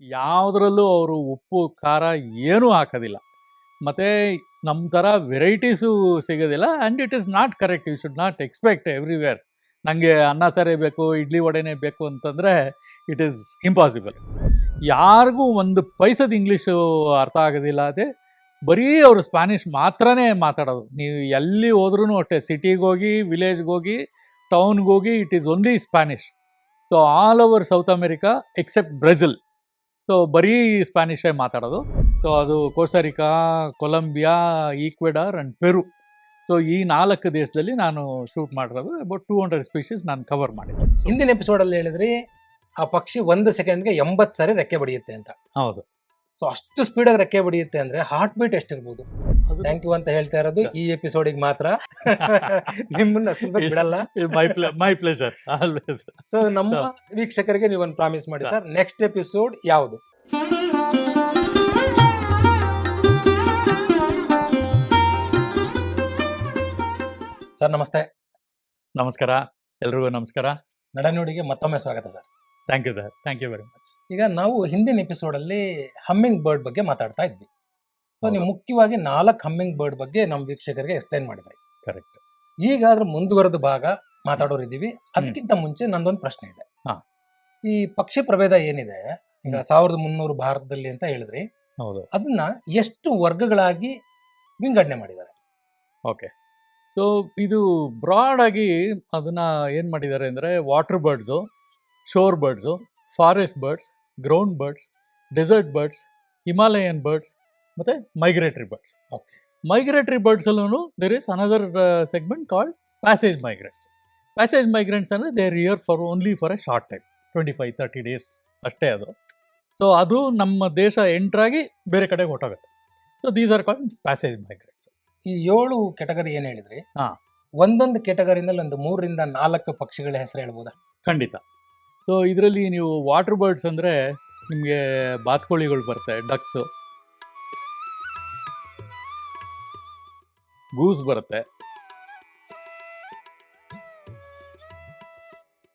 ಯಾವುದ್ರಲ್ಲೂ ಅವರು ಉಪ್ಪು, ಖಾರ ಏನೂ ಹಾಕೋದಿಲ್ಲ. ಮತ್ತು ನಮ್ಮ ಥರ ವೆರೈಟೀಸು ಸಿಗೋದಿಲ್ಲ and it is not correct you should not expect everywhere ನನಗೆ ಅನ್ನ ಸಾರೇ ಬೇಕು, ಇಡ್ಲಿ ವಡೆನೇ ಬೇಕು ಅಂತಂದರೆ ಇಟ್ ಈಸ್ ಇಂಪಾಸಿಬಲ್ ಯಾರಿಗೂ ಒಂದು ಪೈಸದ ಇಂಗ್ಲೀಷು ಅರ್ಥ ಆಗೋದಿಲ್ಲ. ಅದೇ ಬರೀ ಅವರು ಸ್ಪ್ಯಾನಿಷ್ ಮಾತ್ರನೇ ಮಾತಾಡೋದು. ನೀವು ಎಲ್ಲಿ ಹೋದ್ರೂ ಅಷ್ಟೇ ಸಿಟಿಗೆ ಹೋಗಿ ವಿಲೇಜ್ಗೆ ಹೋಗಿ ಟೌನ್ಗೆ ಹೋಗಿ it is only Spanish so all over South America except Brazil so ಬರೀ ಸ್ಪ್ಯಾನಿಷೇ ಮಾತಾಡೋದು. ಸೊ ಅದು Costa Rica Colombia Ecuador and Peru so ಈ ನಾಲ್ಕು ದೇಶದಲ್ಲಿ ನಾನು ಶೂಟ್ ಮಾಡಿರೋದು. ಅಬೌಟ್ ಟೂ ಹಂಡ್ರೆಡ್ ಸ್ಪೀಷೀಸ್ ನಾನು ಕವರ್ ಮಾಡಿದ್ದೆ. ಹಿಂದಿನ ಎಪಿಸೋಡಲ್ಲಿ ಹೇಳಿದ್ರಿ ಆ ಪಕ್ಷಿ ಒಂದು ಸೆಕೆಂಡ್ಗೆ ಎಂಬತ್ತು ಸಾರಿ ರೆಕ್ಕೆ ಬಡಿಯುತ್ತೆ ಅಂತ. ಹೌದು. ಸೊ ಅಷ್ಟು ಸ್ಪೀಡಾಗಿ ರೆಕ್ಕೆ ಬಡಿಯುತ್ತೆ ಅಂದ್ರೆ ಹಾರ್ಟ್ ಬೀಟ್ ಎಷ್ಟಿರ್ಬೋದು? ಥ್ಯಾಂಕ್ ಯು ಅಂತ ಹೇಳ್ತಾ ಇರೋದು ಈ ಎಪಿಸೋಡಿಗೆ ಮಾತ್ರ. ನಿಮ್ಮನ್ನ ಸುಮ್ಮನೆ ಬಿಡಲ್ಲ. ಮೈ ಪ್ಲೇಸರ್ ಸೊ ನಮ್ಮ ವೀಕ್ಷಕರಿಗೆ ನೀವು ಒಂದು ಪ್ರಾಮಿಸ್ ಮಾಡಿ ಸರ್ ನೆಕ್ಸ್ಟ್ ಎಪಿಸೋಡ್ ಯಾವುದು? ಸರ್ ನಮಸ್ತೆ. ನಮಸ್ಕಾರ ಎಲ್ರಿಗೂ ನಮಸ್ಕಾರ. ನಡನುಡಿಗೆ ಮತ್ತೊಮ್ಮೆ ಸ್ವಾಗತ sir thank you sir thank you very much ಈಗ ನಾವು ಹಿಂದಿನ ಎಪಿಸೋಡ್ ಅಲ್ಲಿ ಹಮ್ಮಿಂಗ್ ಬರ್ಡ್ ಬಗ್ಗೆ ಮಾತಾಡ್ತಾ ಇದ್ವಿ. ಸೊ ನೀವು ಮುಖ್ಯವಾಗಿ ನಾಲ್ಕು ಹಮ್ಮಿಂಗ್ ಬರ್ಡ್ ಬಗ್ಗೆ ನಮ್ಮ ವೀಕ್ಷಕರಿಗೆ ಎಕ್ಸ್ಪ್ಲೈನ್ ಮಾಡಿದ್ರಿ. ಕರೆಕ್ಟ್ ಈಗ ಅದ್ರ ಮುಂದುವರೆದ ಭಾಗ ಮಾತಾಡೋರಿದ್ದೀವಿ ಅದಕ್ಕಿಂತ ಮುಂಚೆ ನಂದೊಂದು ಪ್ರಶ್ನೆ ಇದೆ. ಹಾ. ಈ ಪಕ್ಷಿ ಪ್ರಭೇದ ಏನಿದೆ? ಈಗ. ಸಾವಿರದ ಮುನ್ನೂರು ಭಾರತದಲ್ಲಿ ಅಂತ ಹೇಳಿದ್ರಿ. ಹೌದು. ಅದನ್ನ ಎಷ್ಟು ವರ್ಗಗಳಾಗಿ ವಿಂಗಡಣೆ ಮಾಡಿದ್ದಾರೆ? ಓಕೆ. ಸೊ ಇದು ಬ್ರಾಡ್ ಆಗಿ ಅದನ್ನ ಏನು ಮಾಡಿದ್ದಾರೆ ಅಂದರೆ water birds shore birds forest birds ground birds desert birds Himalayan birds ಮತ್ತು migratory birds. Migratory ಬರ್ಡ್ಸಲ್ಲೂ there is another segment called passage migrants passage migrants ಅಂದರೆ they're here for only for a short time twenty five thirty days ಅಷ್ಟೇ ಅದು. So ಅದು ನಮ್ಮ ದೇಶ ಎಂಟ್ರಾಗಿ ಬೇರೆ ಕಡೆಗೆ ಹೊಟ್ಟೋಗುತ್ತೆ so these are called passage migrants ಈ ಏಳು ಕೆಟಗರಿ ಏನು ಹೇಳಿದ್ರಿ? ಹಾಂ. ಒಂದೊಂದು ಕೆಟಗರಿನಲ್ಲಿ ಒಂದು ಮೂರರಿಂದ ನಾಲ್ಕು ಪಕ್ಷಿಗಳ ಹೆಸರು ಹೇಳ್ಬೋದಾ? ಖಂಡಿತ. ಸೊ ಇದರಲ್ಲಿ ನೀವು ವಾಟರ್ ಬರ್ಡ್ಸ್ ಅಂದರೆ ನಿಮಗೆ ಬಾತ್ಕೋಳಿಗಳು ಬರುತ್ತೆ ಡಕ್ಸು ಗೂಸ್ ಬರುತ್ತೆ.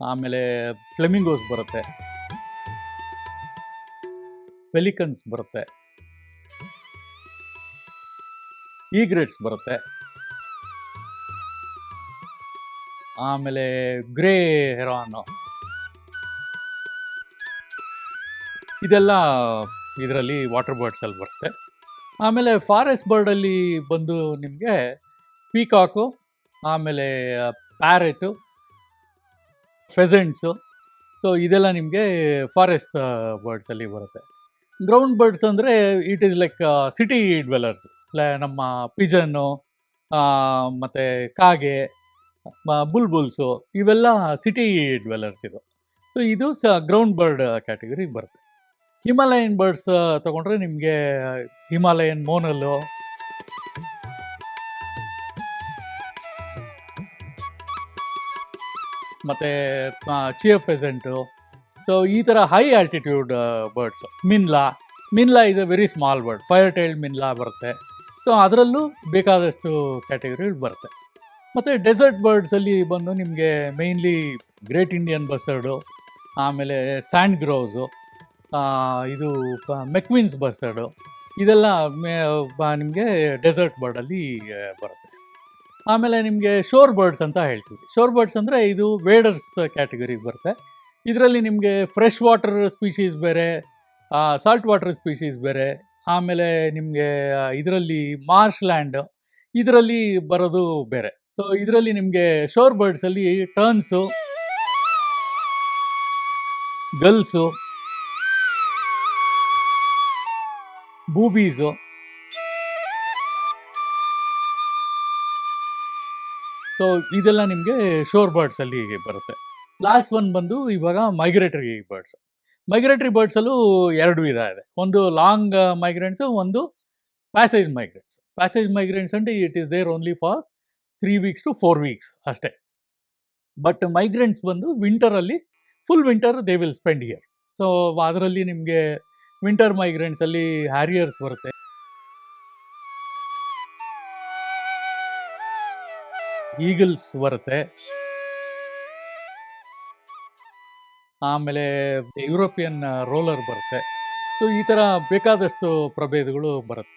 ಆಮೇಲೆ ಫ್ಲೆಮಿಂಗೋಸ್ ಬರುತ್ತೆ. ಪೆಲಿಕನ್ಸ್ ಬರುತ್ತೆ. ಈಗ್ರೇಟ್ಸ್ ಬರುತ್ತೆ. ಆಮೇಲೆ ಗ್ರೇ ಹೆರಾನು ಇದೆಲ್ಲ ಇದರಲ್ಲಿ ವಾಟರ್ ಬರ್ಡ್ಸಲ್ಲಿ ಬರುತ್ತೆ. ಆಮೇಲೆ ಫಾರೆಸ್ಟ್ ಬರ್ಡಲ್ಲಿ ಬಂದು ನಿಮಗೆ ಪೀಕಾಕು, ಆಮೇಲೆ ಪ್ಯಾರೆಟು, ಫೆಸೆಂಟ್ಸು. ಸೊ ಇದೆಲ್ಲ ನಿಮಗೆ ಫಾರೆಸ್ಟ್ ಬರ್ಡ್ಸಲ್ಲಿ ಬರುತ್ತೆ. ಗ್ರೌಂಡ್ ಬರ್ಡ್ಸ್ ಅಂದರೆ it is like city dwellers ನಮ್ಮ ಪಿಜನ್ನು ಮತ್ತು ಕಾಗೆ ಬುಲ್ಬುಲ್ಸು, ಇವೆಲ್ಲ ಸಿಟಿ ಡ್ವೆಲ್ಲರ್ಸ್ ಇದು. ಸೊ ಇದು ಸ ಗ್ರೌಂಡ್ ಬರ್ಡ್ ಕ್ಯಾಟಗರಿಗೆ ಬರುತ್ತೆ. ಹಿಮಾಲಯನ್ ಬರ್ಡ್ಸ್ ತಗೊಂಡ್ರೆ ನಿಮಗೆ ಹಿಮಾಲಯನ್ ಮೋನಲ್ಲು. ಮತ್ತು ಚಿಯರ್ ಎಸೆಂಟು ಸೊ, ಈ ಥರ high altitude birds. Minla. Minla is a very small bird fire tailed minla ಬರುತ್ತೆ. ಸೊ, ಅದರಲ್ಲೂ ಬೇಕಾದಷ್ಟು ಕ್ಯಾಟಗರಿಗಳು ಬರುತ್ತೆ. ಮತ್ತು ಡೆಸರ್ಟ್ ಬರ್ಡ್ಸಲ್ಲಿ ಬಂದು ನಿಮಗೆ ಮೇಯ್ನ್ಲಿ ಗ್ರೇಟ್ ಇಂಡಿಯನ್ ಬಸ್ಸರ್ಡು ಆಮೇಲೆ ಸ್ಯಾಂಡ್ ಗ್ರೋಸು ಇದು ಮೆಕ್ವಿನ್ಸ್ ಬಸ್ಸರ್ಡು. ಇದೆಲ್ಲ ನಿಮಗೆ ಡೆಸರ್ಟ್ ಬರ್ಡಲ್ಲಿ ಬರುತ್ತೆ. ಆಮೇಲೆ ನಿಮಗೆ ಶೋರ್ ಬರ್ಡ್ಸ್ ಅಂತ ಹೇಳ್ತೀವಿ. ಶೋರ್ ಬರ್ಡ್ಸ್ ಅಂದರೆ ಇದು ವೇಡರ್ಸ್ ಕ್ಯಾಟಗರಿಗೆ ಬರುತ್ತೆ. ಇದರಲ್ಲಿ ನಿಮಗೆ ಫ್ರೆಶ್ ವಾಟರ್ ಸ್ಪೀಷೀಸ್ ಬೇರೆ ಸಾಲ್ಟ್ ವಾಟರ್ ಸ್ಪೀಷೀಸ್ ಬೇರೆ, ಆಮೇಲೆ ನಿಮಗೆ ಇದರಲ್ಲಿ ಮಾರ್ಷ್ ಲ್ಯಾಂಡ್ ಇದರಲ್ಲಿ ಬರೋದು ಬೇರೆ. ಸೊ ಇದರಲ್ಲಿ ನಿಮಗೆ ಶೋರ್ ಬರ್ಡ್ಸಲ್ಲಿ ಟರ್ನ್ಸು ಗಲ್ಸು ಬೂಬೀಸು. ಸೊ ಇದೆಲ್ಲ ನಿಮಗೆ ಶೋರ್ ಬರ್ಡ್ಸಲ್ಲಿ ಬರುತ್ತೆ. ಲಾಸ್ಟ್ ಒನ್ ಬಂದು ಇವಾಗ ಮೈಗ್ರೇಟರಿ ಬರ್ಡ್ಸ್ ಮೈಗ್ರೇಟರಿ ಬರ್ಡ್ಸಲ್ಲೂ ಎರಡು ವಿಧ ಇದೆ. ಒಂದು ಲಾಂಗ್ ಮೈಗ್ರೆಂಟ್ಸು ಒಂದು ಪ್ಯಾಸೇಜ್ ಮೈಗ್ರೆಂಟ್ಸ್ ಪ್ಯಾಸೇಜ್ ಮೈಗ್ರೆಂಟ್ಸ್ ಅಂದರೆ it is there only for three weeks to four weeks ಅಷ್ಟೇ. ಬಟ್ ಮೈಗ್ರೆಂಟ್ಸ್ ಬಂದು ವಿಂಟರಲ್ಲಿ full winter they will spend here so ಅದರಲ್ಲಿ ನಿಮಗೆ ವಿಂಟರ್ ಮೈಗ್ರೆಂಟ್ಸಲ್ಲಿ ಹ್ಯಾರಿಯರ್ಸ್ ಬರುತ್ತೆ. ಈಗಲ್ಸ್ ಬರುತ್ತೆ. ಆಮೇಲೆ ಯುರೋಪಿಯನ್ ರೋಲರ್ ಬರುತ್ತೆ. ಸೊ ಈ ಥರ ಬೇಕಾದಷ್ಟು ಪ್ರಭೇದಗಳು ಬರುತ್ತೆ.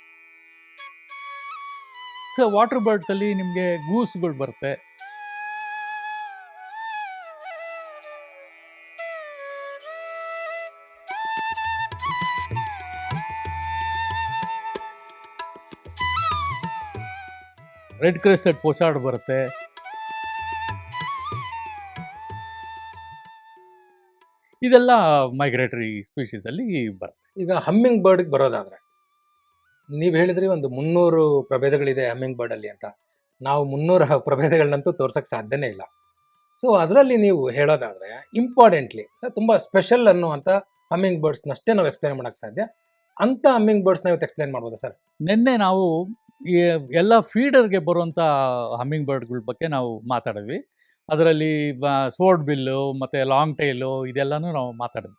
ಸೊ ವಾಟರ್ ಬರ್ಡ್ಸಲ್ಲಿ ನಿಮಗೆ ಗೂಸ್ಗಳು ಬರುತ್ತೆ. ರೆಡ್ ಕ್ರೆಸ್ಟೆಡ್ ಪೋಚಾರ್ಡ್ ಬರುತ್ತೆ. ಇದೆಲ್ಲ ಮೈಗ್ರೇಟರಿ ಸ್ಪೀಷೀಸಲ್ಲಿ ಬರುತ್ತೆ. ಈಗ ಹಮ್ಮಿಂಗ್ ಬರ್ಡ್ ಬರೋದಾದ್ರೆ ನೀವು ಹೇಳಿದ್ರಿ ಒಂದು ಮುನ್ನೂರು ಪ್ರಭೇದಗಳಿದೆ ಹಮ್ಮಿಂಗ್ ಬರ್ಡ್ ಅಲ್ಲಿ ಅಂತ. ನಾವು ಮುನ್ನೂರು ಪ್ರಭೇದಗಳನ್ನಂತೂ ತೋರ್ಸೋಕ್ಕೆ ಸಾಧ್ಯನೇ ಇಲ್ಲ. ಸೊ ಅದರಲ್ಲಿ ನೀವು ಹೇಳೋದಾದ್ರೆ ಇಂಪಾರ್ಟೆಂಟ್ಲಿ ತುಂಬ ಸ್ಪೆಷಲ್ ಅನ್ನುವಂಥ ಹಮ್ಮಿಂಗ್ ಬರ್ಡ್ಸ್ನಷ್ಟೇ ನಾವು ಎಕ್ಸ್ಪ್ಲೈನ್ ಮಾಡಕ್ ಸಾಧ್ಯ. ಅಂತ ಹಮ್ಮಿಂಗ್ ಬರ್ಡ್ಸ್ನ ಇವತ್ತು ಎಕ್ಸ್ಪ್ಲೈನ್ ಮಾಡ್ಬೋದಾ ಸರ್? ನಿನ್ನೆ ನಾವು ಈ ಎಲ್ಲ ಫೀಡರ್ಗೆ ಬರುವಂಥ ಹಮ್ಮಿಂಗ್ ಬರ್ಡ್ಗಳ ಬಗ್ಗೆ ನಾವು ಮಾತಾಡಿದ್ವಿ. ಅದರಲ್ಲಿ ಸೋಡ್ ಬಿಲ್ಲು ಮತ್ತು ಲಾಂಗ್ ಟೈಲು ಇದೆಲ್ಲನೂ ನಾವು ಮಾತಾಡಿದ್ವಿ.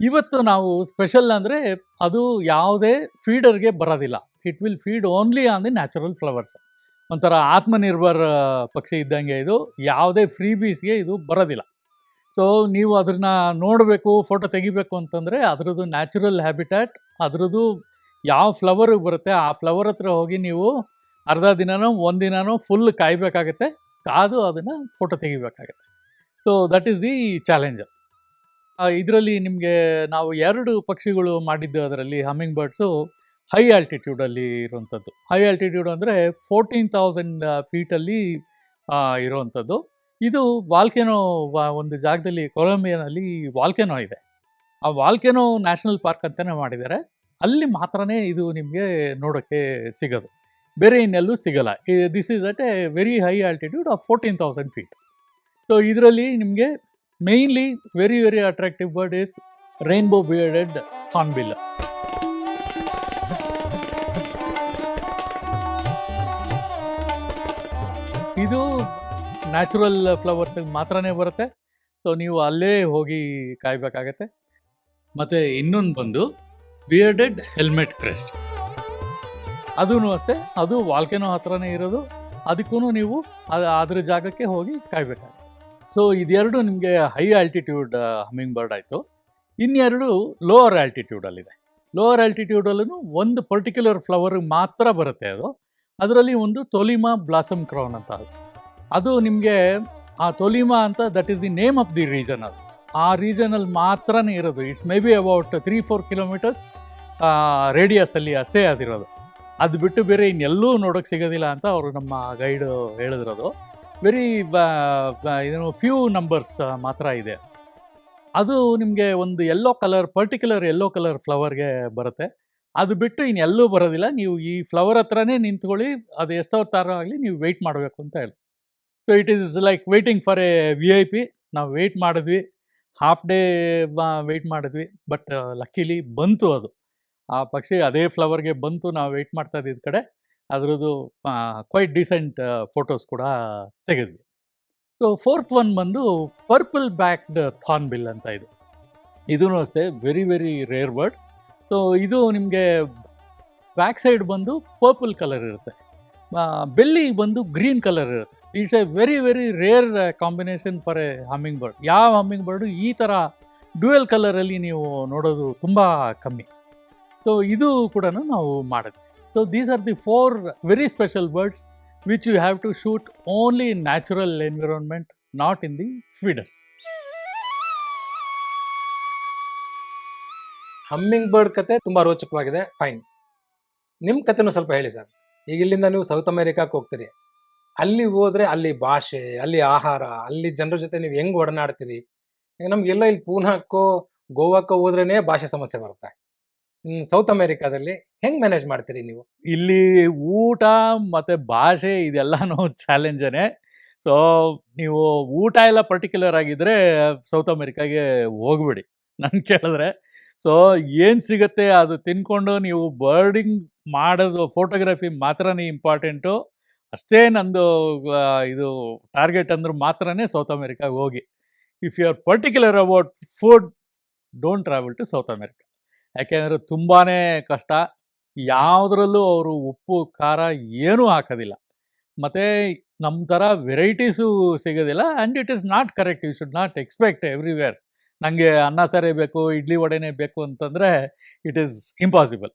ಇವತ್ತು ನಾವು ಸ್ಪೆಷಲ್ ಅಂದರೆ ಅದು ಯಾವುದೇ ಫೀಡರ್ಗೆ ಬರೋದಿಲ್ಲ. It will feed only on the natural flowers ಒಂಥರ ಆತ್ಮನಿರ್ಭರ್ ಪಕ್ಷಿ ಇದ್ದಂಗೆ ಇದು, ಯಾವುದೇ ಫ್ರೀ ಬೀಸ್ಗೆ ಇದು ಬರೋದಿಲ್ಲ. ಸೊ ನೀವು ಅದನ್ನ ನೋಡಬೇಕು ಫೋಟೋ ತೆಗಿಬೇಕು ಅಂತಂದರೆ, ಅದರದ್ದು ನ್ಯಾಚುರಲ್ ಹ್ಯಾಬಿಟ್ಯಾಟ್ ಅದರದ್ದು ಯಾವ ಫ್ಲವರಿಗೆ ಬರುತ್ತೆ, ಆ ಫ್ಲವರ್ ಹತ್ರ ಹೋಗಿ ನೀವು ಅರ್ಧ ದಿನನೋ, ಒಂದು ಫುಲ್ ಕಾಯಬೇಕಾಗತ್ತೆ. ಕಾದು ಅದನ್ನು photo ತೆಗಿಬೇಕಾಗತ್ತೆ. So that is the challenge ಇದರಲ್ಲಿ ನಿಮಗೆ ನಾವು ಎರಡು ಪಕ್ಷಿಗಳು ಮಾಡಿದ್ದು ಅದರಲ್ಲಿ ಹಮ್ಮಿಂಗ್ ಬರ್ಡ್ಸು ಹೈ ಆಲ್ಟಿಟ್ಯೂಡಲ್ಲಿ ಇರುವಂಥದ್ದು ಹೈ ಆಲ್ಟಿಟ್ಯೂಡ್ ಅಂದರೆ ಫೋರ್ಟೀನ್ ತೌಸಂಡ್ ಫೀಟಲ್ಲಿ ಇರುವಂಥದ್ದು ಇದು ವಾಲ್ಕೆನೋ ಒಂದು ಜಾಗದಲ್ಲಿ ಕೊಲಂಬಿಯಾನಲ್ಲಿ ವಾಲ್ಕೆನೋ ಇದೆ. ಆ ವಾಲ್ಕೆನೋ ನ್ಯಾಷನಲ್ ಪಾರ್ಕ್ ಅಂತಲೇ ಮಾಡಿದ್ದಾರೆ. ಅಲ್ಲಿ ಮಾತ್ರನೇ ಇದು ನಿಮಗೆ ನೋಡೋಕ್ಕೆ ಸಿಗೋದು. ಬೇರೆ ಇನ್ನೆಲ್ಲೂ ಸಿಗಲ್ಲ. This is at a very high altitude of fourteen thousand feet so ಇದರಲ್ಲಿ ನಿಮಗೆ mainly very very attractive bird is rainbow bearded hornbill ಇದು ನ್ಯಾಚುರಲ್ ಫ್ಲವರ್ಸ್ ಮಾತ್ರನೇ ಬರುತ್ತೆ. ಸೊ ನೀವು ಅಲ್ಲೇ ಹೋಗಿ ಕಾಯಬೇಕಾಗತ್ತೆ. ಮತ್ತು ಇನ್ನೊಂದು ಬಂದು ಬಿಯರ್ಡೆಡ್ ಹೆಲ್ಮೆಟ್ ಕ್ರೆಸ್ಟ್ ಅದೂ ಅಷ್ಟೇ, ಅದು ವಾಲ್ಕೆನೋ ಹತ್ರನೇ ಇರೋದು ಅದಕ್ಕೂ ನೀವು ಅದು ಅದರ ಜಾಗಕ್ಕೆ ಹೋಗಿ ಕಾಯ್ಬೇಕಾಗುತ್ತೆ. ಸೊ ಇದೆರಡು ನಿಮಗೆ ಹೈ ಆಲ್ಟಿಟ್ಯೂಡ್ ಹಮ್ಮಿಂಗ್ ಬರ್ಡ್ ಆಯಿತು. ಇನ್ನೆರಡು ಲೋವರ್ ಆಲ್ಟಿಟ್ಯೂಡಲ್ಲಿದೆ ಲೋವರ್ ಆಲ್ಟಿಟ್ಯೂಡಲ್ಲೂ ಒಂದು ಪರ್ಟಿಕ್ಯುಲರ್ ಫ್ಲವರ್ ಮಾತ್ರ ಬರುತ್ತೆ ಅದು. ಅದರಲ್ಲಿ ಒಂದು ತೊಲಿಮಾ ಬ್ಲಾಸಮ್ ಕ್ರೌನ್ ಅಂತ ಅದು. ಅದು ನಿಮಗೆ, ಆ ತೊಲಿಮಾ ಅಂತ that is the name of the region ಅದು. ಆ ರೀಜನಲ್ಲಿ ಮಾತ್ರನೇ ಇರೋದು. It's may be about three four kilometers ರೇಡಿಯಸಲ್ಲಿ ಅಷ್ಟೇ ಅದಿರೋದು. ಅದು ಬಿಟ್ಟು ಬೇರೆ ಇನ್ನೆಲ್ಲೂ ನೋಡೋಕೆ ಸಿಗೋದಿಲ್ಲ ಅಂತ ಅವರು ನಮ್ಮ ಗೈಡ್ ಹೇಳಿದ್ರದು. ವೆರಿ ಏನು ಫ್ಯೂ ನಂಬರ್ಸ್ ಮಾತ್ರ ಇದೆ. ಅದು ನಿಮಗೆ ಒಂದು yellow colour particular yellow colour ಫ್ಲವರ್ಗೆ ಬರುತ್ತೆ. ಅದು ಬಿಟ್ಟು ಇನ್ನೆಲ್ಲೂ ಬರೋದಿಲ್ಲ. ನೀವು ಈ ಫ್ಲವರ್ ಹತ್ರನೇ ನಿಂತ್ಕೊಳ್ಳಿ, ಅದು ಎಷ್ಟೋ ಥರ ಆಗಲಿ ನೀವು ವೆಯ್ಟ್ ಮಾಡಬೇಕು ಅಂತ ಹೇಳಿ so it is like waiting for a V I P ನಾವು ವೆಯ್ಟ್ ಮಾಡಿದ್ವಿ. ಹಾಫ್ ಡೇ ವೆಯ್ಟ್ ಮಾಡಿದ್ವಿ. ಬಟ್ ಲಕ್ಕಿಲಿ ಬಂತು ಅದು. ಆ ಪಕ್ಷಿ ಅದೇ ಫ್ಲವರ್ಗೆ ಬಂತು. ನಾವು ವೆಯ್ಟ್ ಮಾಡ್ತಾ ಇದ್ದಿದ್ದ ಕಡೆ ಅದರದ್ದು ಕ್ವೈಟ್ ಡೀಸೆಂಟ್ ಫೋಟೋಸ್ ಕೂಡ ತೆಗೆದ್ವಿ. ಸೊ ಫೋರ್ತ್ ಒನ್ ಬಂದು ಪರ್ಪಲ್ ಬ್ಯಾಕ್ಡ್ ಥಾನ್ ಬಿಲ್ ಅಂತ ಇದು. ಇದೂ ಅಷ್ಟೇ very very rare bird so ಇದು ನಿಮಗೆ ಬ್ಯಾಕ್ ಸೈಡ್ ಬಂದು ಪರ್ಪಲ್ ಕಲರ್ ಇರುತ್ತೆ. ಬೆಲ್ಲಿ ಬಂದು ಗ್ರೀನ್ ಕಲರ್ ಇರುತ್ತೆ. It's a very very rare combination for a hummingbird ಯಾವ ಹಮ್ಮಿಂಗ್ ಬರ್ಡು ಈ ಥರ ಡ್ಯುಯಲ್ ಕಲರಲ್ಲಿ ನೀವು ನೋಡೋದು ತುಂಬ ಕಮ್ಮಿ. ಸೊ ಇದು ಕೂಡ ನಾವು ಮಾಡಿದ್ವಿ. So these are the four very special birds which you have to shoot only in natural environment not in the feeders hummingbird ಕತೆ ತುಂಬ ರೋಚಕವಾಗಿದೆ. ಫೈನ್ ನಿಮ್ಮ ಕತೆನೂ ಸ್ವಲ್ಪ ಹೇಳಿ ಸರ್. ಈಗ ಇಲ್ಲಿಂದ ನೀವು ಸೌತ್ ಅಮೆರಿಕಾಕ್ಕೆ ಹೋಗ್ತೀರಿ. ಅಲ್ಲಿ ಹೋದ್ರೆ ಅಲ್ಲಿ ಭಾಷೆ, ಅಲ್ಲಿ ಆಹಾರ, ಅಲ್ಲಿ ಜನರ ಜೊತೆ ನೀವು ಹೆಂಗ್ ಒಡನಾಡ್ತೀರಿ? ನಮ್ಗೆಲ್ಲ ಇಲ್ಲಿ ಪೂನಾಕ್ಕೋ ಗೋವಾಕ್ಕೋ ಹೋದ್ರೇನೆ ಭಾಷೆ ಸಮಸ್ಯೆ ಬರುತ್ತೆ. ಸೌತ್ ಅಮೆರಿಕಾದಲ್ಲಿ ಹೆಂಗ್ ಮ್ಯಾನೇಜ್ ಮಾಡ್ತೀರಿ ನೀವು? ಇಲ್ಲಿ ಊಟ ಮತ್ತೆ ಭಾಷೆ ಇದೆಲ್ಲನೂ ಚಾಲೆಂಜನೇ. ಸೊ ನೀವು ಊಟ ಎಲ್ಲ ಪರ್ಟಿಕ್ಯುಲರ್ ಆಗಿದ್ರೆ ಸೌತ್ ಅಮೆರಿಕಾಗೆ ಹೋಗ್ಬಿಡಿ, ನಾನು ಕೇಳಿದ್ರೆ. ಸೊ ಏನು ಸಿಗುತ್ತೆ ಅದು ತಿನ್ಕೊಂಡು ನೀವು ಬರ್ಡಿಂಗ್ ಮಾಡೋದು ಫೋಟೋಗ್ರಫಿ ಮಾತ್ರನೇ ಇಂಪಾರ್ಟೆಂಟು ಅಷ್ಟೇ ನಂದು ಇದು ಟಾರ್ಗೆಟ್ ಅಂದ್ರೆ ಮಾತ್ರನೇ ಸೌತ್ ಅಮೆರಿಕಾಗೆ ಹೋಗಿ. If you are particular about food don't travel to South America ಯಾಕೆಂದರೆ ತುಂಬಾ ಕಷ್ಟ. ಯಾವುದರಲ್ಲೂ ಅವರು ಉಪ್ಪು, ಖಾರ ಏನೂ ಹಾಕೋದಿಲ್ಲ. ಮತ್ತು ನಮ್ಮ ಥರ ವೆರೈಟೀಸು ಸಿಗೋದಿಲ್ಲ and it is not correct you should not expect everywhere ನನಗೆ ಅನ್ನ ಸಾರೇ ಬೇಕು, ಇಡ್ಲಿ ವಡೆನೇ ಬೇಕು ಅಂತಂದರೆ ಇಟ್ ಈಸ್ ಇಂಪಾಸಿಬಲ್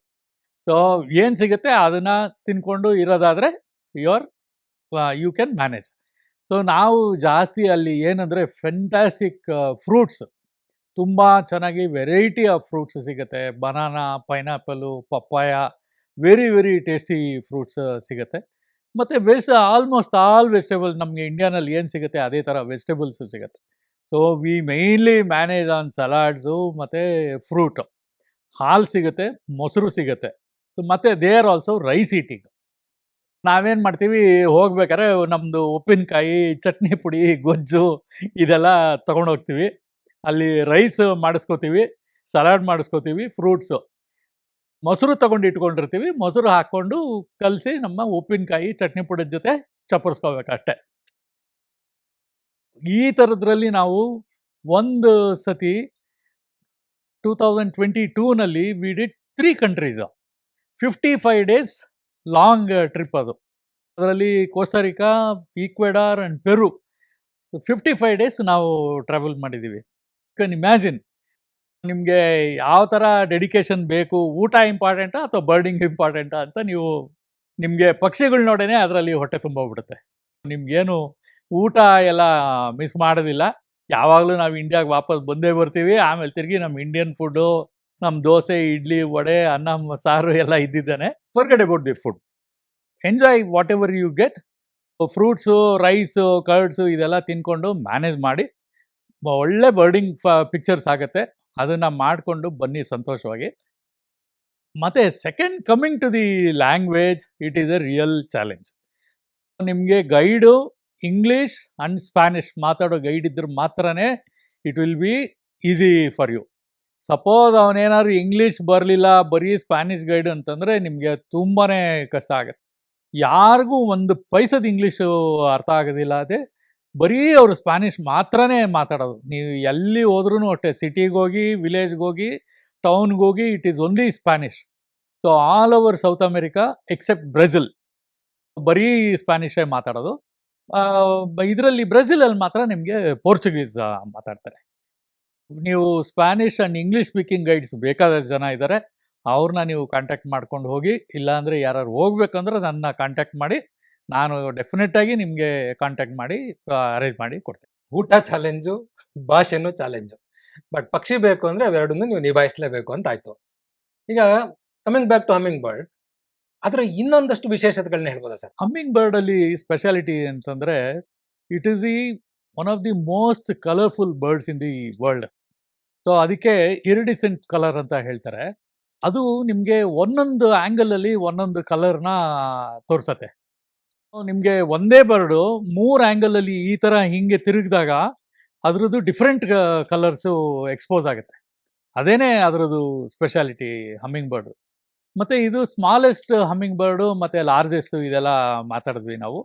ಸೊ ಏನು ಸಿಗುತ್ತೆ ಅದನ್ನು ತಿನ್ಕೊಂಡು ಇರೋದಾದರೆ your you can manage so ನಾವು ಜಾಸ್ತಿ ಅಲ್ಲಿ ಏನಂದರೆ ಫೆಂಟಾಸ್ಟಿಕ್ ಫ್ರೂಟ್ಸ್ ತುಂಬ ಚೆನ್ನಾಗಿ ವೆರೈಟಿ ಆಫ್ ಫ್ರೂಟ್ಸ್ ಸಿಗುತ್ತೆ. Banana pineapple papaya very very tasty fruits ಸಿಗುತ್ತೆ. ಮತ್ತು ವೆಜ್ ಆಲ್ಮೋಸ್ಟ್ ಆಲ್ ವೆಜಿಟೇಬಲ್ ನಮಗೆ ಇಂಡಿಯಾನಲ್ಲಿ ಏನು ಸಿಗುತ್ತೆ, ಅದೇ ಥರ ವೆಜಿಟೇಬಲ್ಸು ಸಿಗುತ್ತೆ. So we mainly manage on salads ಮತ್ತು ಫ್ರೂಟು ಹಾಲು ಸಿಗುತ್ತೆ, ಮೊಸರು ಸಿಗುತ್ತೆ. ಸೊ ಮತ್ತು they are also rice eating ನಾವೇನು ಮಾಡ್ತೀವಿ? ಹೋಗ್ಬೇಕಾದ್ರೆ ನಮ್ಮದು ಉಪ್ಪಿನಕಾಯಿ, ಚಟ್ನಿ ಪುಡಿ, ಗೊಜ್ಜು ಇದೆಲ್ಲ ಹೋಗ್ತೀವಿ. ಅಲ್ಲಿ ರೈಸ್ ಮಾಡಿಸ್ಕೋತೀವಿ, ಸಲಾಡ್ ಮಾಡಿಸ್ಕೋತೀವಿ, ಫ್ರೂಟ್ಸು. ಮೊಸರು ತಗೊಂಡು ಇಟ್ಕೊಂಡಿರ್ತೀವಿ. ಮೊಸರು ಹಾಕ್ಕೊಂಡು ಕಲಸಿ ನಮ್ಮ ಉಪ್ಪಿನಕಾಯಿ, ಚಟ್ನಿ ಪುಡಿ ಜೊತೆ ಚಪ್ಪರಿಸ್ಕೋಬೇಕಷ್ಟೆ. ಈ ಥರದ್ರಲ್ಲಿ ನಾವು ಒಂದು ಸತಿ two thousand twenty ಟೂನಲ್ಲಿ we did three countries fifty five days long trip ಅದು. ಅದರಲ್ಲಿ Costa Rica Ecuador and Peru. Fifty five days ನಾವು ಟ್ರಾವೆಲ್ ಮಾಡಿದ್ದೀವಿ ಕ್ಯಾನ್ ಇಮ್ಯಾಜಿನ್ ನಿಮಗೆ ಯಾವ ಥರ ಡೆಡಿಕೇಶನ್ ಬೇಕು, ಊಟ ಇಂಪಾರ್ಟೆಂಟಾ ಅಥವಾ ಬರ್ಡಿಂಗ್ ಇಂಪಾರ್ಟೆಂಟಾ ಅಂತ ನೀವು ನಿಮಗೆ ಪಕ್ಷಿಗಳು ನೋಡೇನೆ ಅದರಲ್ಲಿ ಹೊಟ್ಟೆ ತುಂಬೋಗ್ಬಿಡುತ್ತೆ ನಿಮಗೇನು ಊಟ ಎಲ್ಲ ಮಿಸ್ ಮಾಡೋದಿಲ್ಲ. ಯಾವಾಗಲೂ ನಾವು ಇಂಡಿಯಾಗೆ ವಾಪಸ್ ಬಂದೇ ಬರ್ತೀವಿ. ಆಮೇಲೆ ತಿರುಗಿ ನಮ್ಮ ಇಂಡಿಯನ್ ಫುಡ್ಡು ನಮ್ಮ ದೋಸೆ, ಇಡ್ಲಿ, ವಡೆ, ಅನ್ನ ಸಾರು ಎಲ್ಲ ಇದ್ದಿದ್ದಾನೆ. Forget about the food enjoy whatever you get fruits rice curds ಇದೆಲ್ಲ ತಿನ್ಕೊಂಡು ಮ್ಯಾನೇಜ್ ಮಾಡಿ ಒಳ್ಳೆ ಬರ್ಡಿಂಗ್ ಫ ಪಿಕ್ಚರ್ಸ್ ಆಗುತ್ತೆ. ಅದನ್ನು ಮಾಡಿಕೊಂಡು ಬನ್ನಿ ಸಂತೋಷವಾಗಿ. ಮತ್ತು second coming to the language it is a real challenge ನಿಮಗೆ ಗೈಡು ಇಂಗ್ಲೀಷ್ ಆ್ಯಂಡ್ ಸ್ಪ್ಯಾನಿಷ್ ಮಾತಾಡೋ ಗೈಡ್ ಇದ್ದರೆ ಮಾತ್ರನೇ it will be easy for you suppose ಅವನೇನಾದ್ರು English ಬರಲಿಲ್ಲ, ಬರೀ ಸ್ಪ್ಯಾನಿಷ್ ಗೈಡ್ ಅಂತಂದರೆ ನಿಮಗೆ ತುಂಬಾ ಕಷ್ಟ ಆಗುತ್ತೆ. ಯಾರಿಗೂ ಒಂದು ಪೈಸದ ಇಂಗ್ಲೀಷು ಅರ್ಥ ಆಗೋದಿಲ್ಲ. ಅದೇ ಬರೀ ಅವರು ಸ್ಪ್ಯಾನಿಷ್ ಮಾತ್ರನೇ ಮಾತಾಡೋದು. ನೀವು ಎಲ್ಲಿ ಹೋದ್ರೂ ಅಷ್ಟೇ ಸಿಟಿಗೆ ಹೋಗಿ ವಿಲೇಜ್ಗೆ ಹೋಗಿ ಟೌನ್ಗೆ ಹೋಗಿ it is only Spanish so all over South America except Brazil ಬರೀ ಸ್ಪ್ಯಾನಿಷೇ ಮಾತಾಡೋದು. ಇದರಲ್ಲಿ ಬ್ರೆಜಿಲಲ್ಲಿ ಮಾತ್ರ ನಿಮಗೆ ಪೋರ್ಚುಗೀಸ್ ಮಾತಾಡ್ತಾರೆ. ನೀವು Spanish and English speaking guides ಬೇಕಾದ ಜನ ಇದ್ದಾರೆ ಅವ್ರನ್ನ ನೀವು ಕಾಂಟ್ಯಾಕ್ಟ್ ಮಾಡ್ಕೊಂಡು ಹೋಗಿ ಇಲ್ಲಾಂದರೆ ಯಾರು ಹೋಗ್ಬೇಕಂದ್ರೆ ನನ್ನ ಕಾಂಟ್ಯಾಕ್ಟ್ ಮಾಡಿ ನಾನು ಡೆಫಿನೆಟ್ಟಾಗಿ ನಿಮಗೆ ಕಾಂಟ್ಯಾಕ್ಟ್ ಮಾಡಿ ಅರೇಂಜ್ ಮಾಡಿ ಕೊಡ್ತೀನಿ. ಊಟ ಚಾಲೆಂಜು ಭಾಷೆನೂ ಚಾಲೆಂಜು ಬಟ್ ಪಕ್ಷಿ ಬೇಕು ಅಂದರೆ ಅವೆರಡನ್ನೂ ನೀವು ನಿಭಾಯಿಸಲೇಬೇಕು ಅಂತ ಆಯ್ತು. ಈಗ coming back to humming bird ಅದರ ಇನ್ನೊಂದಷ್ಟು ವಿಶೇಷತೆಗಳನ್ನ ಹೇಳ್ಬೋದಾ ಸರ್? ಹಮ್ಮಿಂಗ್ ಬರ್ಡಲ್ಲಿ ಸ್ಪೆಷಾಲಿಟಿ ಅಂತಂದರೆ it is the one of the most colourful birds in the world so ಅದಕ್ಕೆ ಇರಿಡಿಸೆಂಟ್ ಕಲರ್ ಅಂತ ಹೇಳ್ತಾರೆ. ಅದು ನಿಮಗೆ ಒಂದೊಂದು ಆ್ಯಂಗಲಲ್ಲಿ ಒಂದೊಂದು ಕಲರ್ನ ತೋರಿಸತ್ತೆ. ನಿಮಗೆ ಒಂದೇ ಬರ್ಡು ಮೂರು ಆ್ಯಂಗಲಲ್ಲಿ ಈ ಥರ ಹಿಂಗೆ ತಿರುಗಿದಾಗ ಅದರದ್ದು ಡಿಫ್ರೆಂಟ್ ಕಲರ್ಸು ಎಕ್ಸ್ಪೋಸ್ ಆಗುತ್ತೆ. ಅದೇನೇ ಅದರದ್ದು ಸ್ಪೆಷಾಲಿಟಿ ಹಮ್ಮಿಂಗ್ ಬರ್ಡು ಮತ್ತು ಇದು ಸ್ಮಾಲೆಸ್ಟ್ ಹಮ್ಮಿಂಗ್ ಬರ್ಡು ಮತ್ತು ಲಾರ್ಜೆಸ್ಟು ಇದೆಲ್ಲ ಮಾತಾಡಿದ್ವಿ ನಾವು.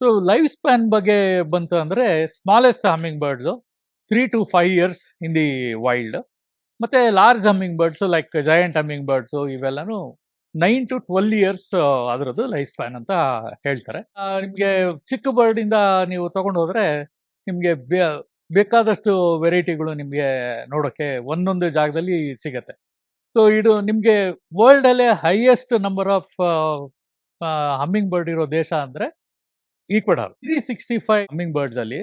ಸೊ ಲೈಫ್ ಸ್ಪ್ಯಾನ್ ಬಗ್ಗೆ ಬಂತು ಅಂದರೆ smallest hummingbirds three to five years in the wild ಮತ್ತು large hummingbirds like giant hummingbirds ಇವೆಲ್ಲನೂ ನೈನ್ ಟು ಟ್ವೆಲ್ ಇಯರ್ಸ್ ಅದರದ್ದು ಲೈಫ್ ಸ್ಪ್ಯಾನ್ ಅಂತ ಹೇಳ್ತಾರೆ. ನಿಮಗೆ ಚಿಕ್ಕ ಬರ್ಡಿಂದ ನೀವು ತಗೊಂಡು ಹೋದರೆ ನಿಮಗೆ ಬೇಕಾದಷ್ಟು ವೆರೈಟಿಗಳು ನಿಮಗೆ ನೋಡೋಕ್ಕೆ ಒಂದೊಂದು ಜಾಗದಲ್ಲಿ ಸಿಗತ್ತೆ. ಸೊ ಇದು ನಿಮಗೆ ವರ್ಲ್ಡಲ್ಲೇ highest number of humming bird ಇರೋ ದೇಶ ಅಂದರೆ Ecuador. Three sixty five humming ಬರ್ಡ್ಸಲ್ಲಿ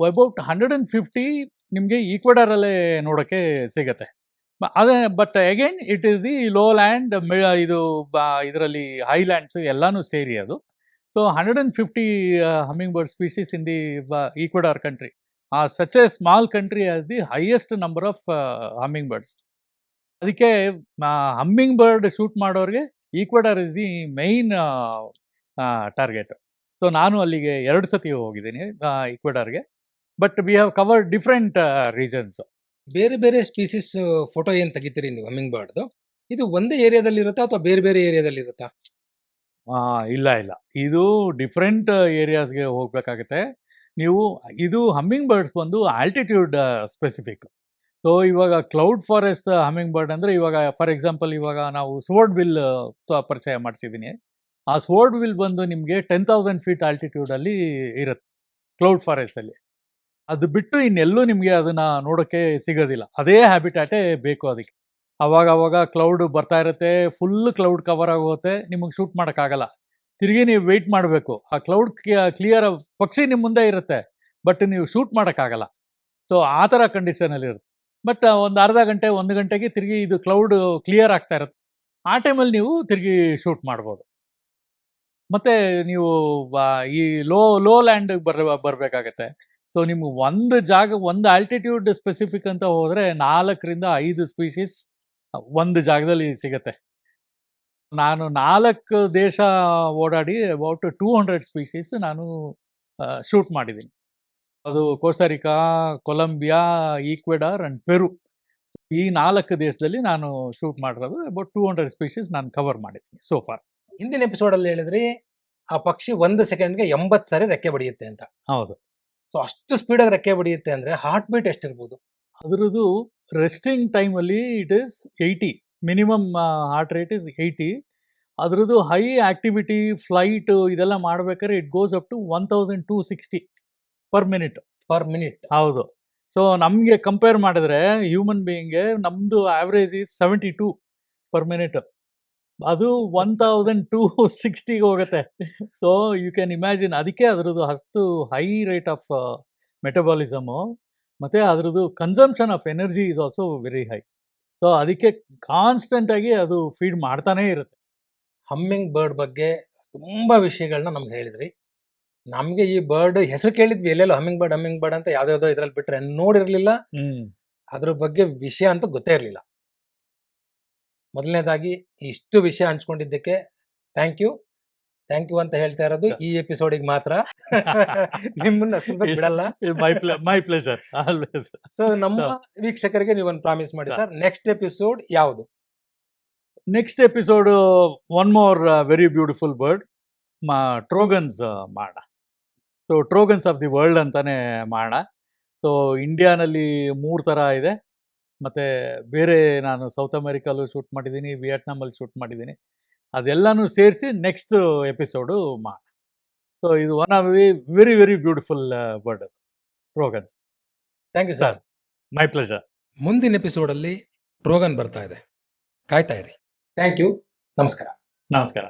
ಅಬೌಟ್ ಹಂಡ್ರೆಡ್ ಆ್ಯಂಡ್ ಫಿಫ್ಟಿ ನಿಮಗೆ ಈಕ್ವಡಾರಲ್ಲೇ ನೋಡೋಕ್ಕೆ ಸಿಗತ್ತೆ. ಅದೇ but again it is the low land ಇದು ಇದರಲ್ಲಿ ಹೈ ಲ್ಯಾಂಡ್ಸ್ ಎಲ್ಲಾನು ಸೇರಿ ಅದು. So hundred and fifty hummingbird species in the Ecuador country ಆ such a small country as the highest number of hummingbirds ಅದಕ್ಕೆ ಹಮ್ಮಿಂಗ್ ಬರ್ಡ್ ಶೂಟ್ ಮಾಡೋರಿಗೆ Ecuador is the main target so ನಾನು ಅಲ್ಲಿಗೆ ಎರಡು ಸತಿ ಹೋಗಿದ್ದೀನಿ ಈಕ್ವಡಾರ್ಗೆ but we have covered different regions ಬೇರೆ ಬೇರೆ ಸ್ಪೀಸಿಸ್ ಫೋಟೋ ಏನು ತೆಗಿತೀರಿ ನೀವು ಹಮ್ಮಿಂಗ್ ಬರ್ಡ್ದು ಇದು ಒಂದೇ ಏರಿಯಾದಲ್ಲಿ ಇರುತ್ತಾ ಅಥವಾ ಬೇರೆ ಬೇರೆ ಏರಿಯಾದಲ್ಲಿ ಇರುತ್ತಾ? ಇಲ್ಲ ಇಲ್ಲ. ಇದು ಡಿಫ್ರೆಂಟ್ ಏರಿಯಾಸ್ಗೆ ಹೋಗ್ಬೇಕಾಗತ್ತೆ. ನೀವು ಇದು ಹಮ್ಮಿಂಗ್ ಬರ್ಡ್ಸ್ ಬಂದು ಆಲ್ಟಿಟ್ಯೂಡ್ ಸ್ಪೆಸಿಫಿಕ್ ಸೊ ಇವಾಗ ಕ್ಲೌಡ್ ಫಾರೆಸ್ಟ್ ಹಮ್ಮಿಂಗ್ ಬರ್ಡ್ ಅಂದರೆ ಇವಾಗ ಫಾರ್ ಎಕ್ಸಾಂಪಲ್ ಇವಾಗ ನಾವು ಸ್ವೋರ್ಡ್ ವಿಲ್ ಪರಿಚಯ ಮಾಡಿಸಿದ್ದೀನಿ ಆ ಸ್ವೋರ್ಡ್ ವಿಲ್ ಬಂದು ನಿಮಗೆ ಟೆನ್ ತೌಸಂಡ್ ಫೀಟ್ ಆಲ್ಟಿಟ್ಯೂಡಲ್ಲಿ ಇರುತ್ತೆ ಕ್ಲೌಡ್ ಫಾರೆಸ್ಟಲ್ಲಿ ಅದು ಬಿಟ್ಟು ಇನ್ನೆಲ್ಲೂ ನಿಮಗೆ ಅದನ್ನ ನೋಡೋಕ್ಕೆ ಸಿಗೋದಿಲ್ಲ. ಅದೇ ಹ್ಯಾಬಿಟ್ಯಾಟೇ ಬೇಕು ಅದಕ್ಕೆ. ಅವಾಗ ಅವಾಗ ಕ್ಲೌಡ್ ಬರ್ತಾ ಇರುತ್ತೆ ಫುಲ್ ಕ್ಲೌಡ್ ಕವರ್ ಆಗೋಗುತ್ತೆ, ನಿಮಗೆ ಶೂಟ್ ಮಾಡೋಕ್ಕಾಗಲ್ಲ. ತಿರುಗಿ ನೀವು ವೆಯ್ಟ್ ಮಾಡಬೇಕು. ಆ ಕ್ಲೌಡ್ ಕ್ಲಿಯರ್ ಪಕ್ಷಿ ನಿಮ್ಮ ಮುಂದೆ ಇರುತ್ತೆ ಬಟ್ ನೀವು ಶೂಟ್ ಮಾಡೋಕ್ಕಾಗಲ್ಲ. ಸೊ ಆ ಥರ ಕಂಡೀಷನಲ್ಲಿ ಇರುತ್ತೆ. ಬಟ್ ಒಂದು ಅರ್ಧ ಗಂಟೆ, ಒಂದು ಗಂಟೆಗೆ ತಿರುಗಿ ಇದು ಕ್ಲೌಡ್ ಕ್ಲಿಯರ್ ಆಗ್ತಾ ಇರುತ್ತೆ. ಆ ಟೈಮಲ್ಲಿ ನೀವು ತಿರುಗಿ ಶೂಟ್ ಮಾಡ್ಬೋದು. ಮತ್ತು ನೀವು ಈ ಲೋ ಲೋ ಲ್ಯಾಂಡ್ ಬರ್, ಬರಬೇಕಾಗತ್ತೆ. ಸೊ ನಿಮ್ಗೆ ಒಂದು ಜಾಗ ಒಂದು ಆಲ್ಟಿಟ್ಯೂಡ್ ಸ್ಪೆಸಿಫಿಕ್ ಅಂತ ಹೋದರೆ ನಾಲ್ಕರಿಂದ ಐದು ಸ್ಪೀಶೀಸ್ ಒಂದು ಜಾಗದಲ್ಲಿ ಸಿಗತ್ತೆ. ನಾನು ನಾಲ್ಕು ದೇಶ ಓಡಾಡಿ ಅಬೌಟ್ ಟೂ ಹಂಡ್ರೆಡ್ ಸ್ಪೀಶೀಸ್ ನಾನು ಶೂಟ್ ಮಾಡಿದ್ದೀನಿ. ಅದು Costa Rica Colombia Ecuador and Peru ಈ ನಾಲ್ಕು ದೇಶದಲ್ಲಿ ನಾನು ಶೂಟ್ ಮಾಡಿರೋದು ಅಬೌಟ್ ಟೂ ಹಂಡ್ರೆಡ್ ಸ್ಪೀಶೀಸ್ ನಾನು ಕವರ್ ಮಾಡಿದ್ದೀನಿ ಸೋ ಫಾರ್ ಹಿಂದಿನ ಎಪಿಸೋಡಲ್ಲಿ ಹೇಳಿದ್ರಿ ಆ ಪಕ್ಷಿ ಒಂದು ಸೆಕೆಂಡ್ಗೆ ಎಂಬತ್ತು ಸಾರಿ ರೆಕ್ಕೆ ಬಡಿಯುತ್ತೆ ಅಂತ. ಹೌದು. ಸೊ ಅಷ್ಟು ಸ್ಪೀಡಾಗಿ ರೆಕ್ಕೆ ಬಡಿಯುತ್ತೆ ಅಂದರೆ ಹಾರ್ಟ್ ಬೀಟ್ ಎಷ್ಟಿರ್ಬೋದು? ಅದರದ್ದು ರೆಸ್ಟಿಂಗ್ ಟೈಮಲ್ಲಿ it is eighty minimum heart rate is eighty ಅದರದ್ದು ಹೈ ಆಕ್ಟಿವಿಟಿ ಫ್ಲೈಟ್ ಇದೆಲ್ಲ ಮಾಡ್ಬೇಕಾದ್ರೆ it goes up to one thousand two sixty per minute per minute ಹೌದು. ಸೊ ನಮಗೆ ಕಂಪೇರ್ ಮಾಡಿದ್ರೆ ಹ್ಯೂಮನ್ ಬೀಯಿಂಗ್ಗೆ ನಮ್ಮದು average is seventy two per minute ಅದು one thousand two ಸಿಕ್ಸ್ಟಿಗೆ ಹೋಗುತ್ತೆ. ಸೊ ಯು ಕ್ಯಾನ್ ಇಮ್ಯಾಜಿನ್ ಅದಕ್ಕೆ ಅದರದ್ದು ಅಷ್ಟು ಹೈ ರೇಟ್ ಆಫ್ ಮೆಟಬಾಲಿಸಮು ಮತ್ತು ಅದರದ್ದು consumption of energy is also very high so ಅದಕ್ಕೆ ಕಾನ್ಸ್ಟೆಂಟಾಗಿ ಅದು ಫೀಡ್ ಮಾಡ್ತಾನೇ ಇರುತ್ತೆ. ಹಮ್ಮಿಂಗ್ ಬರ್ಡ್ ಬಗ್ಗೆ ತುಂಬ ವಿಷಯಗಳನ್ನ ನಮ್ಗೆ ಹೇಳಿದ್ರಿ. ನಮಗೆ ಈ ಬರ್ಡ್ ಹೆಸರು ಕೇಳಿದ್ವಿ ಎಲ್ಲೆಲ್ಲೋ ಹಮ್ಮಿಂಗ್ ಬರ್ಡ್ ಹಮ್ಮಿಂಗ್ ಬರ್ಡ್ ಅಂತ ಯಾವ್ದಾವ್ದೋ ಇದ್ರಲ್ಲಿ ಬಿಟ್ರೆ ನೋಡಿರಲಿಲ್ಲ. ಅದ್ರ ಬಗ್ಗೆ ವಿಷಯ ಅಂತ ಗೊತ್ತೇ ಇರಲಿಲ್ಲ. ಮೊದಲನೇದಾಗಿ ಇಷ್ಟು ವಿಷಯ ಹಂಚ್ಕೊಂಡಿದ್ದಕ್ಕೆ ಥ್ಯಾಂಕ್ ಯು ಥ್ಯಾಂಕ್ ಯು ಅಂತ ಹೇಳ್ತಾ ಇರೋದು ಈ ಎಪಿಸೋಡಿಗೆ ಮಾತ್ರ. ನಿಮ್ಮನ್ನ ಸುಮ್ಮನೆ ಬಿಡಲ್ಲ. ಮೈ ಪ್ಲೇಸರ್ ಸೊ ನಮ್ಮ ವೀಕ್ಷಕರಿಗೆ ನೀವೊಂದು ಪ್ರಾಮಿಸ್ ಮಾಡಿ ಸರ್. ನೆಕ್ಸ್ಟ್ ಎಪಿಸೋಡ್ ಯಾವುದು? Next episode one more very beautiful bird ಮಾ ಟ್ರೋಗನ್ಸ್ ಮಾಡ. So trogons of the world ಅಂತಾನೆ ಮಾಡ. ಸೊ ಇಂಡಿಯಾನಲ್ಲಿ ಮೂರು ಥರ ಇದೆ. ಮತ್ತು ಬೇರೆ ನಾನು ಸೌತ್ ಅಮೆರಿಕಲ್ಲೂ ಶೂಟ್ ಮಾಡಿದ್ದೀನಿ ವಿಯೆಟ್ನಾಮಲ್ಲಿ ಶೂಟ್ ಮಾಡಿದ್ದೀನಿ. ಅದೆಲ್ಲನೂ ಸೇರಿಸಿ ನೆಕ್ಸ್ಟ್ ಎಪಿಸೋಡು ಮಾ ಸೊ ಇದು one of the very very beautiful bird trogon thank you sir my pleasure ಮುಂದಿನ ಎಪಿಸೋಡಲ್ಲಿ ಟ್ರೋಗನ್ ಬರ್ತಾ ಇದೆ. ಕಾಯ್ತಾ ಇರಿ. ಥ್ಯಾಂಕ್ ಯು ನಮಸ್ಕಾರ. ನಮಸ್ಕಾರ.